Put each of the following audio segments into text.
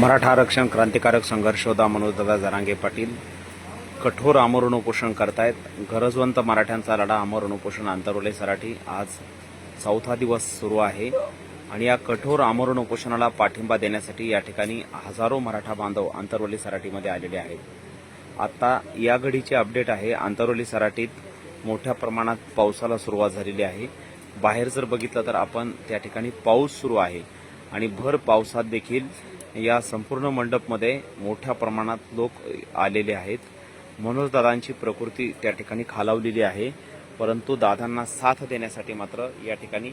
मराठा आरक्षण क्रांतिकारक संघर्ष होता मनोजदादा जरांगे पाटील कठोर आमरण उपोषण करतायत. गरजवंत मराठ्यांचा लढा आमरण उपोषण आंतरवले सराठी. आज चौथा दिवस सुरू आहे आणि या कठोर आमरण उपोषणाला पाठिंबा देण्यासाठी या ठिकाणी हजारो मराठा बांधव आंतरवली सराटीमध्ये आलेले आहेत. आता या घडीचे अपडेट आहे. आंतरवली सराटीत मोठ्या प्रमाणात पावसाला सुरुवात झालेली आहे. बाहेर जर बघितलं तर आपण त्या ठिकाणी पाऊस सुरू आहे आणि भर पावसात देखील या संपूर्ण मंडपमध्ये मोठ्या प्रमाणात लोक आलेले आहेत. मनोज दादांची प्रकृती त्या ठिकाणी खालावलेली आहे. परंतु दादांना साथ देण्यासाठी मात्र या ठिकाणी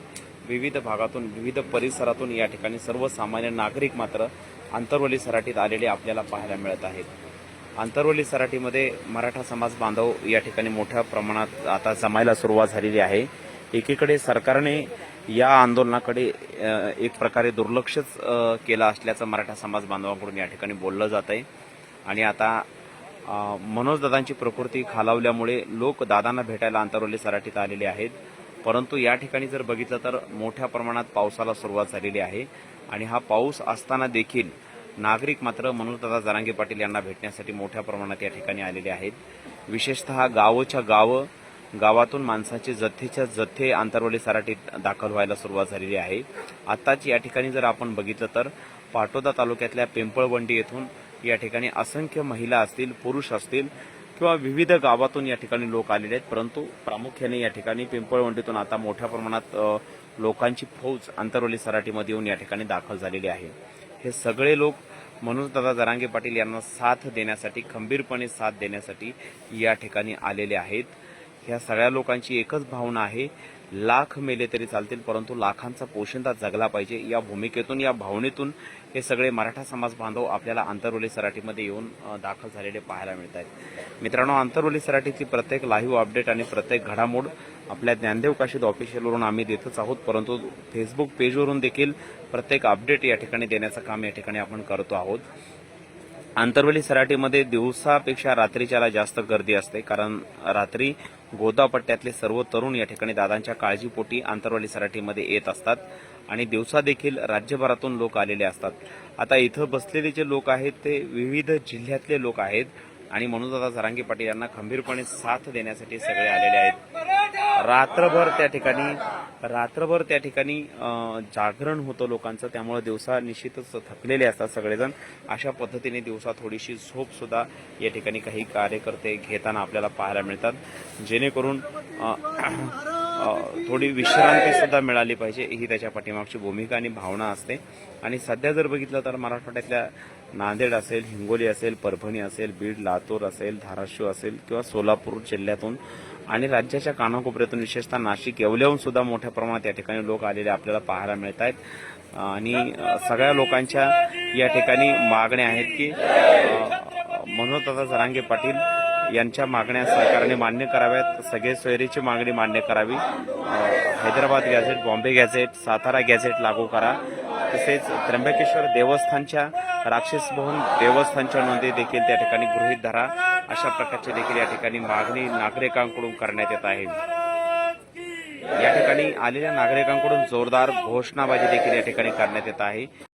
विविध भागातून विविध परिसरातून या ठिकाणी सर्वसामान्य नागरिक मात्र आंतरवली सराटीत आलेले आपल्याला पाहायला मिळत आहेत. आंतरवली सराटीमध्ये मराठा समाज बांधव या ठिकाणी मोठ्या प्रमाणात आता जमायला सुरुवात झालेली आहे. एकीकडे सरकारने या आंदोलनाकडे एक प्रकारे दुर्लक्षच केलं असल्याचं मराठा समाज बांधवांकडून या ठिकाणी बोललं जात आहे आणि आता मनोजदादांची मनोज दादांची प्रकृती खालावल्यामुळे लोक दादांना भेटायला अंतरवली सराठीत आलेले आहेत. परंतु या ठिकाणी जर बघितलं तर मोठ्या प्रमाणात पावसाला सुरुवात झालेली आहे. आणि हा पाऊस असताना देखील नागरिक मात्र मनोजदादा जरांगे पाटील यांना भेटण्यासाठी मोठ्या प्रमाणात या ठिकाणी आलेले आहेत. विशेषतः गावोच्या गावं गावातून माणसाचे जथ्थेच्या जथ्थे आंतरवली सराटीत दाखल व्हायला सुरुवात झालेली आहे. आत्ताच या ठिकाणी जर आपण बघितलं तर पाटोदा तालुक्यातल्या पिंपळवंडी येथून या ठिकाणी असंख्य महिला असतील पुरुष असतील किंवा विविध गावातून या ठिकाणी लोक आलेले आहेत. परंतु प्रामुख्याने या ठिकाणी पिंपळवंडीतून आता मोठ्या प्रमाणात लोकांची फौज आंतरवली सराटीमध्ये येऊन या ठिकाणी दाखल झालेली आहे. हे सगळे लोक मनोजदादा जरांगे पाटील यांना साथ देण्यासाठी खंबीरपणे साथ देण्यासाठी या ठिकाणी आलेले आहेत. ह्या सगळ्या लोकांची एकच भावना आहे लाख मेले तरी चालतील परंतु लाखांचा पोशिंदा जगला पाहिजे. या भूमिकेतून या भावनेतून हे सगळे मराठा समाज बांधव आपल्याला आंतरवली सराटीमध्ये येऊन दाखल झालेले पाहायला मिळत आहेत मित्रांनो आंतरवली सराटीची प्रत्येक लाईव्ह अपडेट आणि प्रत्येक घडामोड आपल्या ज्ञानदेव काशीद ऑफिशियलवरून आम्ही देतच आहोत परंतु फेसबुक पेजवरून देखील प्रत्येक अपडेट या ठिकाणी देण्याचं काम या ठिकाणी आपण करतो आहोत. आंतरवली सराटीमध्ये दिवसापेक्षा रात्रीच्याला जास्त गर्दी असते कारण रात्री गोदापट्ट्यातले सर्व तरुण या ठिकाणी दादांच्या काळजीपोटी आंतरवली सराटीमध्ये येत असतात आणि दिवसा देखील राज्यभरातून लोक आलेले असतात. आता इथं बसलेले जे लोक आहेत ते विविध जिल्ह्यातले लोक आहेत आणि म्हणून आता जरांगी पाटील यांना खंबीरपणे साथ देण्यासाठी सगळे आलेले आहेत. रात्रभर त्या ठिकाणी रात्रभर त्या ठिकाणी जागरण होतं लोकांचं. त्यामुळे दिवसा निश्चितच थकलेले असतात सगळेजण. अशा पद्धतीने दिवसा थोडीशी झोप सुद्धा या ठिकाणी काही कार्यकर्ते घेताना आपल्याला पाहायला मिळतात. जेणेकरून थोडी विश्रांती सुद्धा मिळाली पाहिजे. ही त्याच्या पाठीमागची भूमिका आणि भावना असते. आणि सध्या जर बघितलं तर मराठवाड्यातल्या नांदेड असेल हिंगोली असेल परभणी असेल बीड लातूर असेल धाराशिव असेल किंवा सोलापूर जिल्ह्यातून आणि राज्याच्या कानाकोपऱ्यातून विशेषतः नाशिक येवल्याहून सुद्धा मोठ्या प्रमाणात या ठिकाणी लोक आलेले आपल्याला पाहायला मिळत आहेत आणि सगळ्या लोकांच्या या ठिकाणी मागण्या आहेत की अ, मनोजदादा जरांगे पाटील यांच्या मागण्या सरकारने मान्य कराव्यात. सगळे सोयरीची मागणी मान्य करावी. Hyderabad gazette Bombay gazette Satara gazette लागू करा. तसेच त्र्यंबकेश्वर देवस्थानच्या राक्षस भवन देवस्थानच्या नोंदी देखील त्या ठिकाणी गृहीत धरा. अशा प्रकारची देखील या ठिकाणी मागणी नागरिकांकडून करण्यात येत आहे. या ठिकाणी आलेल्या नागरिकांकडून जोरदार घोषणाबाजी देखील या ठिकाणी करण्यात येत आहे.